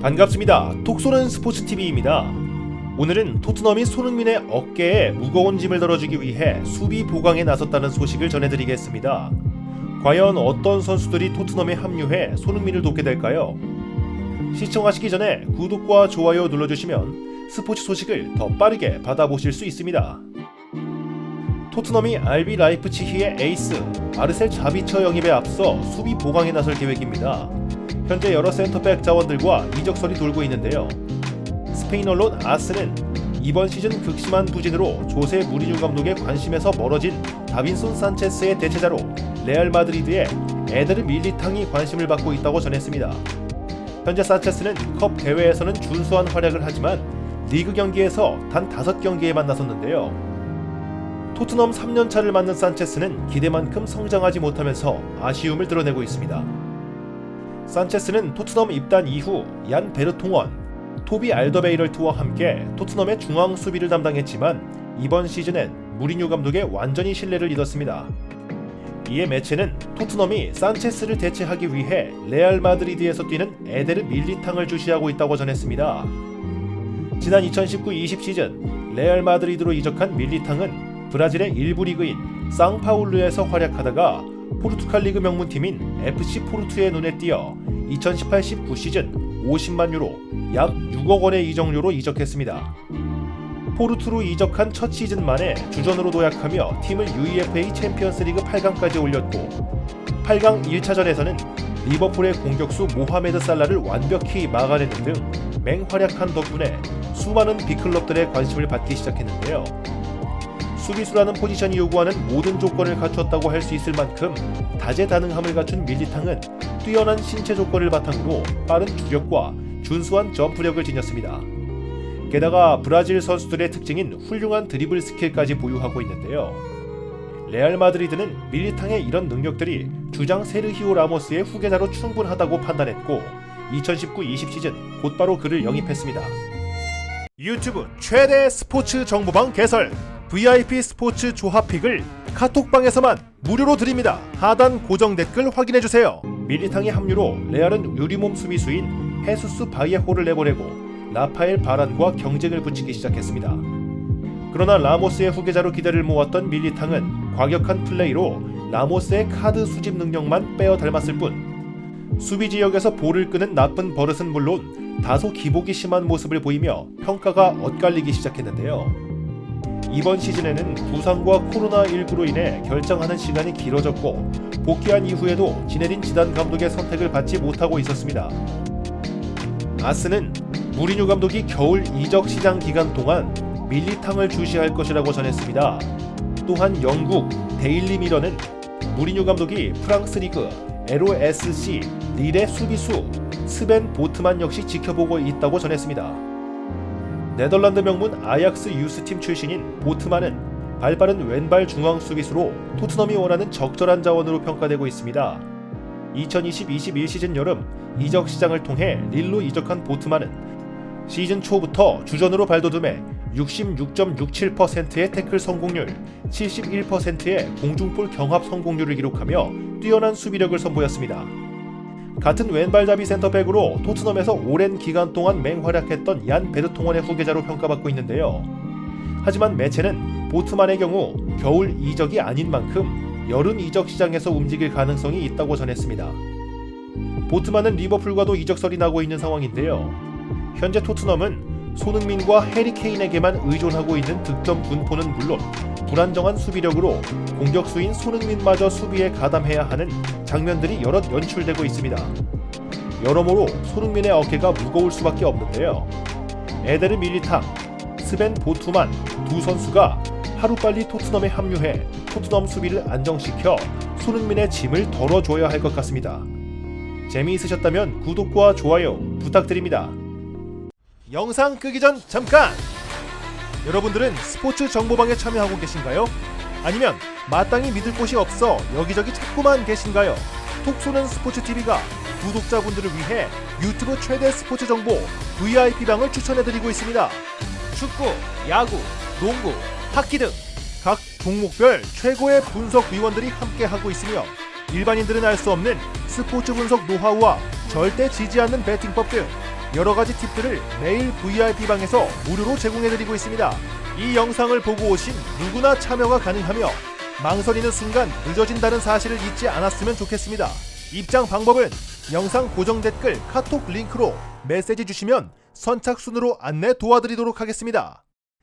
반갑습니다. 톡쏘는 스포츠TV입니다. 오늘은 토트넘이 손흥민의 어깨에 무거운 짐을 덜어주기 위해 수비 보강에 나섰다는 소식을 전해드리겠습니다. 과연 어떤 선수들이 토트넘에 합류해 손흥민을 돕게 될까요? 시청하시기 전에 구독과 좋아요 눌러주시면 스포츠 소식을 더 빠르게 받아보실 수 있습니다. 토트넘이 RB 라이프치히의 에이스 아르셀 자비처 영입에 앞서 수비 보강에 나설 계획입니다. 현재 여러 센터백 자원들과 이적설이 돌고 있는데요. 스페인 언론 아스는 이번 시즌 극심한 부진으로 조세 무리뉴 감독의 관심에서 멀어진 다빈손 산체스의 대체자로 레알 마드리드의 에데르 밀리탕이 관심을 받고 있다고 전했습니다. 현재 산체스는 컵 대회에서는 준수한 활약을 하지만 리그 경기에서 단 5경기에만 나섰는데요. 토트넘 3년 차를 맞는 산체스는 기대만큼 성장하지 못하면서 아쉬움을 드러내고 있습니다. 산체스는 토트넘 입단 이후 얀 베르통원, 토비 알더베이럴트와 함께 토트넘의 중앙 수비를 담당했지만 이번 시즌엔 무리뉴 감독의 완전히 신뢰를 잃었습니다. 이에 매체는 토트넘이 산체스를 대체하기 위해 레알 마드리드에서 뛰는 에데르 밀리탕을 주시하고 있다고 전했습니다. 지난 2019-20 시즌 레알 마드리드로 이적한 밀리탕은 브라질의 일부 리그인 상파울루에서 활약하다가 포르투갈 리그 명문팀인 FC 포르투의 눈에 띄어 2018-19 시즌 50만 유로 약 6억 원의 이적료로 이적했습니다. 포르투로 이적한 첫 시즌 만에 주전으로 도약하며 팀을 UEFA 챔피언스리그 8강까지 올렸고 8강 1차전에서는 리버풀의 공격수 모하메드 살라를 완벽히 막아내는 등 맹활약한 덕분에 수많은 빅클럽들의 관심을 받기 시작했는데요. 수비수라는 포지션이 요구하는 모든 조건을 갖추었다고 할 수 있을 만큼 다재다능함을 갖춘 밀리탕은 뛰어난 신체 조건을 바탕으로 빠른 주력과 준수한 점프력을 지녔습니다. 게다가 브라질 선수들의 특징인 훌륭한 드리블 스킬까지 보유하고 있는데요. 레알 마드리드는 밀리탕의 이런 능력들이 주장 세르히오 라모스의 후계자로 충분하다고 판단했고 2019-20 시즌 곧바로 그를 영입했습니다. 유튜브 최대 스포츠 정보방 개설 VIP 스포츠 조합픽을 카톡방에서만 무료로 드립니다. 하단 고정 댓글 확인해 주세요. 밀리탕의 합류로 레알은 유리몸 수비수인 헤수스 바이에호를 내보내고 라파엘 바란과 경쟁을 붙이기 시작했습니다. 그러나 라모스의 후계자로 기대를 모았던 밀리탕은 과격한 플레이로 라모스의 카드 수집 능력만 빼어 닮았을 뿐 수비 지역에서 볼을 끄는 나쁜 버릇은 물론 다소 기복이 심한 모습을 보이며 평가가 엇갈리기 시작했는데요. 이번 시즌에는 부상과 코로나19로 인해 결정하는 시간이 길어졌고 복귀한 이후에도 지네딘 지단 감독의 선택을 받지 못하고 있었습니다. 아스는 무리뉴 감독이 겨울 이적 시장 기간 동안 밀리탕을 주시할 것이라고 전했습니다. 또한 영국 데일리 미러는 무리뉴 감독이 프랑스 리그 LOSC 릴의 수비수 스벤 보트만 역시 지켜보고 있다고 전했습니다. 네덜란드 명문 아약스 유스팀 출신인 보트만은 발빠른 왼발 중앙 수비수로 토트넘이 원하는 적절한 자원으로 평가되고 있습니다. 2020-21 시즌 여름 이적 시장을 통해 릴로 이적한 보트만은 시즌 초부터 주전으로 발돋움해 66.67%의 태클 성공률, 71%의 공중볼 경합 성공률을 기록하며 뛰어난 수비력을 선보였습니다. 같은 왼발잡이 센터백으로 토트넘에서 오랜 기간 동안 맹활약했던 얀 베르통원의 후계자로 평가받고 있는데요. 하지만 매체는 보트만의 경우 겨울 이적이 아닌 만큼 여름 이적 시장에서 움직일 가능성이 있다고 전했습니다. 보트만은 리버풀과도 이적설이 나고 있는 상황인데요. 현재 토트넘은 손흥민과 해리 케인에게만 의존하고 있는 득점 분포는 물론 불안정한 수비력으로 공격수인 손흥민마저 수비에 가담해야 하는 장면들이 여럿 연출되고 있습니다. 여러모로 손흥민의 어깨가 무거울 수밖에 없는데요. 에데르 밀리탕, 스벤 보투만 두 선수가 하루빨리 토트넘에 합류해 토트넘 수비를 안정시켜 손흥민의 짐을 덜어줘야 할 것 같습니다. 재미있으셨다면 구독과 좋아요 부탁드립니다. 영상 끄기 전 잠깐! 여러분들은 스포츠 정보방에 참여하고 계신가요? 아니면 마땅히 믿을 곳이 없어 여기저기 찾고만 계신가요? 톡 쏘는 스포츠 TV가 구독자분들을 위해 유튜브 최대 스포츠 정보 VIP방을 추천해드리고 있습니다. 축구, 야구, 농구, 하키 등각 종목별 최고의 분석 위원들이 함께 하고 있으며 일반인들은 알 수 없는 스포츠 분석 노하우와 절대 지지 않는 배팅법 등 여러 가지 팁들을 매일 VIP 방에서 무료로 제공해드리고 있습니다. 이 영상을 보고 오신 누구나 참여가 가능하며 망설이는 순간 늦어진다는 사실을 잊지 않았으면 좋겠습니다. 입장 방법은 영상 고정 댓글 카톡 링크로 메시지 주시면 선착순으로 안내 도와드리도록 하겠습니다.